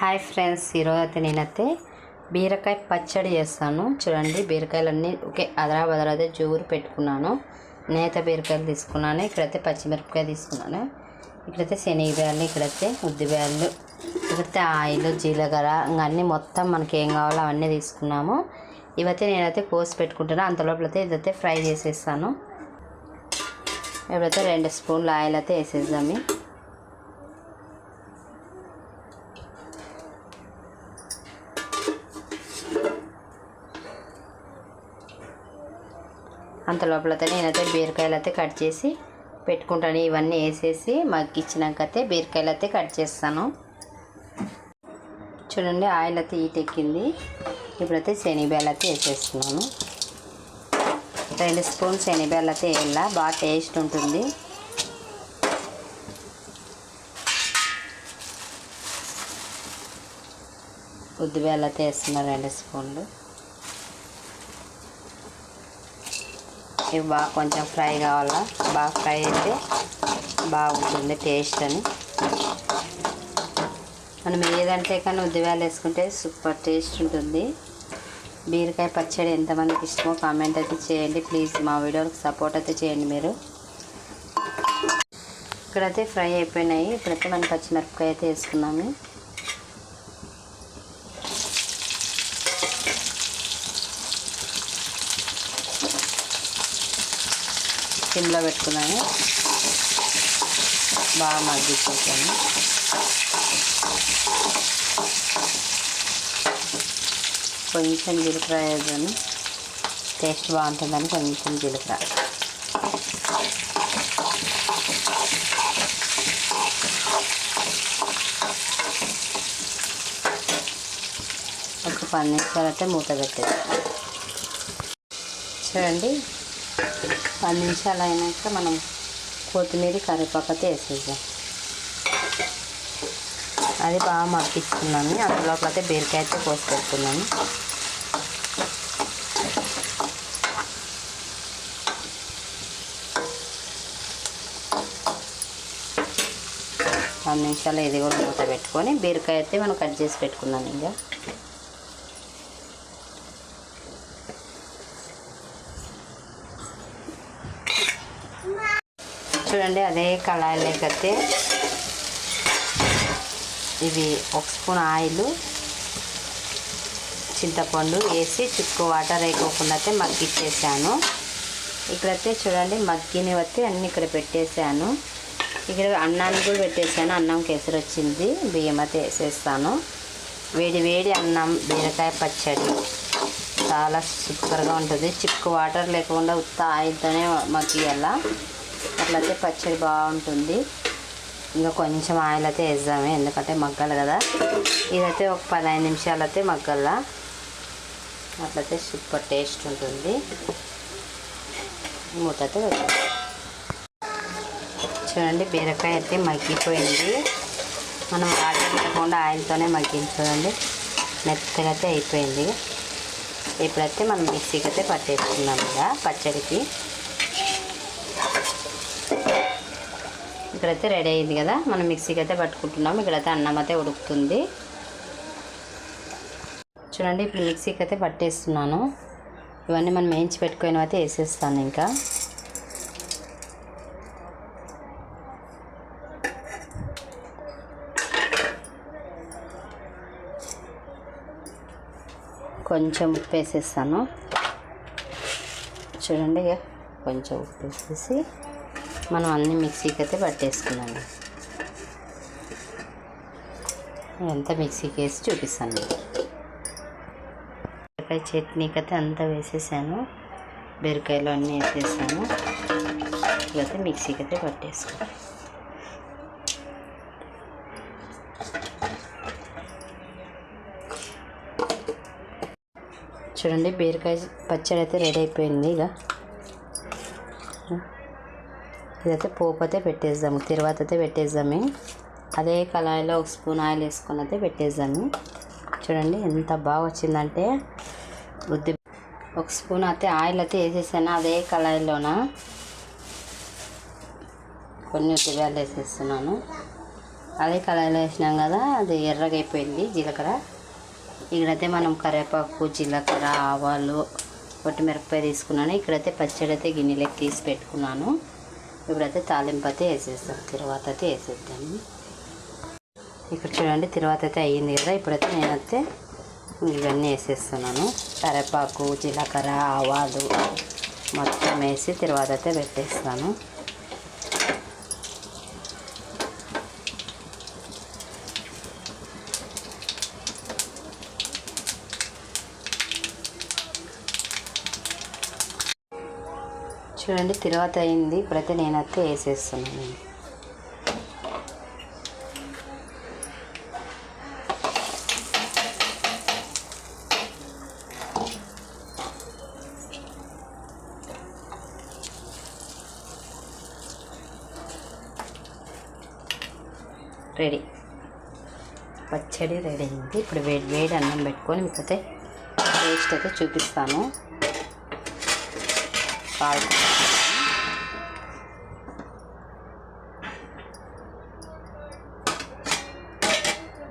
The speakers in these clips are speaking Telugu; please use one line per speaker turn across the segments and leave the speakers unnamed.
హాయ్ ఫ్రెండ్స్ ఈరోజు అయితే నేనైతే బీరకాయ పచ్చడి చేస్తాను. చూడండి బీరకాయలన్నీ ఒకే అదరా బదరాదే అయితే జోరు పెట్టుకున్నాను. నేత బీరకాయలు తీసుకున్నాను ఇక్కడైతే పచ్చిమిరపకాయ తీసుకున్నాను. ఇక్కడైతే శనగబేయాలు ఇక్కడైతే ఉద్దిబేయాలు ఇక్కడైతే ఆయిల్ జీలకర్ర ఇంకా అన్నీ మొత్తం మనకి ఏం కావాలో అవన్నీ తీసుకున్నాము. ఇవైతే నేనైతే కోసి పెట్టుకుంటాను అంతలోపలైతే ఇదైతే ఫ్రై చేసేస్తాను. ఇప్పుడైతే రెండు స్పూన్లు ఆయిల్ అయితే వేసేద్దాము. అంత లోపలతో నేనైతే బీరకాయలు అయితే కట్ చేసి పెట్టుకుంటాను. ఇవన్నీ వేసేసి మగ్గిచ్చినాక అయితే బీరకాయలు అయితే కట్ చేస్తాను. చూడండి ఆయిల్ అయితే ఈట్ ఇప్పుడైతే శనగబేలు అయితే వేసేస్తున్నాను. రెండు స్పూన్ శనగబేలు అయితే వేయాల? బాగా టేస్ట్ ఉంటుంది. ఉద్దిబేలు అయితే వేస్తున్నాను రెండు స్పూన్లు. ఇవి బాగా కొంచెం ఫ్రై కావాలా? బాగా ఫ్రై అయితే బాగుంటుంది టేస్ట్ అని మనం ఏదంటే కానీ ఉద్దివేలు వేసుకుంటే సూపర్ టేస్ట్ ఉంటుంది. బీరకాయ పచ్చడి ఎంతమందికి ఇష్టమో కామెంట్ అయితే చేయండి. ప్లీజ్ మా వీడియోకి సపోర్ట్ అయితే చేయండి మీరు. ఇక్కడైతే ఫ్రై అయిపోయినాయి. ఇప్పుడైతే మనం పచ్చిమిరపకాయ అయితే వేసుకున్నాము. సిమ్లో పెట్టుకున్నాను. బాగా మగ్గించేసాను కొంచెం జీలకర్ర వేద్దాను టేస్ట్ బాగుంటుందని కొంచెం జీలకర్ర. ఒక పది నిమిషాలు అయితే మూత పెట్టేది చూడండి. పది నిమిషాలు అయినాక మనం కొత్తిమీర కరివేపాకతో వేసేద్దాం. అది బాగా మగ్గిస్తున్నాను. అందులోపల అయితే బీరకాయ అయితే కోసి పెట్టుకున్నాను పది నిమిషాలు ఇది కూడా మూత పెట్టుకొని బీరకాయ అయితే మనం కట్ చేసి పెట్టుకున్నాను ఇంకా. చూడండి అదే కళాయిలోకైతే ఇవి ఒక స్పూన్ ఆయిల్ చింతపండు వేసి చుక్కు వాటర్ వేయకోకుండా అయితే మగ్గిచ్చేసాను. ఇక్కడైతే చూడండి మగ్గిని వస్తే అన్నీ ఇక్కడ పెట్టేశాను ఇక్కడ అన్నానికి కూడా పెట్టేసాను అన్నం కేసరి వచ్చింది బియ్యం అయితే వేసేస్తాను. వేడి వేడి అన్నం బీరకాయ పచ్చడి. చాలా సూపర్గా ఉంటుంది. చిక్కు వాటర్ లేకుండా ఉత్త ఆయిల్తోనే మగ్గియాల అట్లయితే పచ్చడి బాగుంటుంది. ఇంకా కొంచెం ఆయిల్ అయితే వేద్దాము ఎందుకంటే మగ్గాలి కదా. ఇదైతే ఒక పదహైదు నిమిషాలు అయితే మగ్గాల అట్లయితే సూపర్ టేస్ట్ ఉంటుంది. మూత అయితే చూడండి బీరకాయ అయితే మగ్గిపోయింది. మనం వాటర్ లేకుండా ఆయిల్తోనే మగ్గించుకోండి మెత్తగా అయితే అయిపోయింది. ఇప్పుడైతే మనం మిక్సీకి అయితే పట్టేసుకున్నాం కదా పచ్చడికి. ఇక్కడైతే రెడీ అయింది కదా. మనం మిక్సీకి అయితే పట్టుకుంటున్నాం ఇక్కడైతే అన్నం అయితే ఉడుకుతుంది. చూడండి ఇప్పుడు మిక్సీకి అయితే పట్టేస్తున్నాను. ఇవన్నీ మనం వేయించి పెట్టుకుని అయితే వేసేస్తాను ఇంకా. కొంచెం ఉప్పు వేసేస్తాను. చూడండి ఇక కొంచెం ఉప్పు వేసేసి మనం అన్ని మిక్సీకి అయితే పట్టేసుకున్నాము అంతా మిక్సీకి వేసి చూపిస్తాను బీరకాయ చట్నీకి అయితే అంతా వేసేసాను. బీరకాయలు అన్నీ వేసేసాను. ఇదైతే మిక్సీకి అయితే పట్టేసుకున్నాను. చూడండి బీరకాయ పచ్చడి అయితే రెడీ అయిపోయింది ఇక. ఇదైతే పోపు అయితే పెట్టేద్దాము తర్వాత అయితే పెట్టేద్దాము. అదే కళాయిలో ఒక స్పూన్ ఆయిల్ వేసుకొని అయితే పెట్టేద్దాము. చూడండి ఎంత బాగా వచ్చిందంటే ఉద్ది ఒక స్పూన్ అయితే ఆయిల్ అయితే వేసేసాను అదే కళాయిలోన. కొన్ని ఉద్దిగాయలు వేసేస్తున్నాను. అదే కళాయిలో వేసినాం కదా అది ఎర్రగా అయిపోయింది జీలకర్ర. ఇక్కడైతే మనం కరివేపాకు జీలకర్ర ఆవాలు కొట్టిమిరపకాయ తీసుకున్నాను. ఇక్కడైతే పచ్చడి అయితే గిన్నెలోకి తీసి పెట్టుకున్నాను. ఇప్పుడైతే తాలింపు అయితే వేసేస్తాం. తర్వాత అయితే వేసేద్దాము. ఇక్కడ చూడండి తర్వాత అయితే అయ్యింది కదా. ఇప్పుడైతే నేనైతే ఇవన్నీ వేసేస్తున్నాను. కరేపాకు జీలకర్ర ఆవాలు మొత్తం వేసి తర్వాత అయితే పెట్టేస్తాను. చూడండి తర్వాత అయింది. ఇప్పుడైతే నేనైతే వేసేస్తున్నాను. రెడీ. పచ్చడి రెడీ అయింది. ఇప్పుడు వేడి వేడి అన్నం పెట్టుకొని మీకైతే టేస్ట్ అయితే చూపిస్తాను. కాల్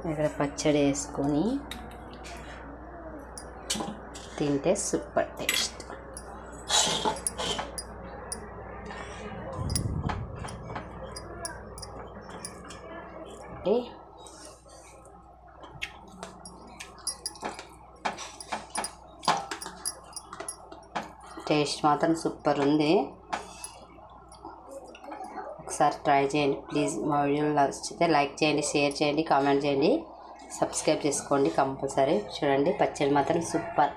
ఇక్కడ పచ్చడి వేసుకొని తింటే సూపర్ టేస్ట్. ఏ టేస్ట్ మాత్రం సూపర్ ఉంది. ఒకసారి ట్రై చేయండి ప్లీజ్. మా వీడియోలు నచ్చితే లైక్ చేయండి షేర్ చేయండి కామెంట్ చేయండి. సబ్స్క్రైబ్ చేసుకోండి కంపల్సరీ. చూడండి పచ్చడి మాత్రం సూపర్.